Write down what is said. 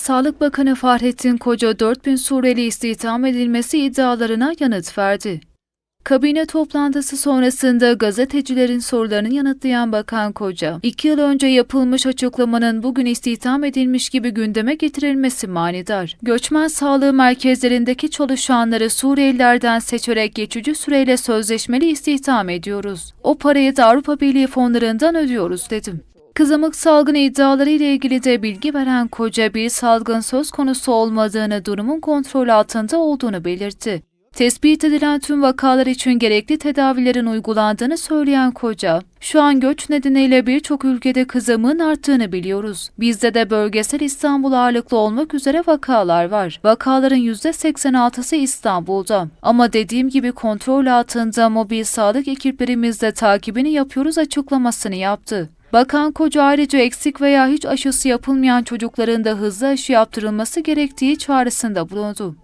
Sağlık Bakanı Fahrettin Koca 4000 Suriyeli istihdam edilmesi iddialarına yanıt verdi. Kabine toplantısı sonrasında gazetecilerin sorularını yanıtlayan Bakan Koca, iki yıl önce yapılmış açıklamanın bugün istihdam edilmiş gibi gündeme getirilmesi manidar. Göçmen sağlığı merkezlerindeki çalışanları Suriyelilerden seçerek geçici süreyle sözleşmeli istihdam ediyoruz. O parayı da Avrupa Birliği fonlarından ödüyoruz dedim. Kızamık salgını iddiaları ile ilgili de bilgi veren koca bir salgın söz konusu olmadığını, durumun kontrol altında olduğunu belirtti. Tespit edilen tüm vakalar için gerekli tedavilerin uygulandığını söyleyen koca, şu an göç nedeniyle birçok ülkede kızamığın arttığını biliyoruz. Bizde de bölgesel İstanbul ağırlıklı olmak üzere vakalar var. Vakaların %86'sı İstanbul'da. Ama dediğim gibi kontrol altında mobil sağlık ekiplerimizle takibini yapıyoruz açıklamasını yaptı. Bakan Koca ayrıca eksik veya hiç aşısı yapılmayan çocukların da hızlı aşı yaptırılması gerektiği çağrısında bulundu.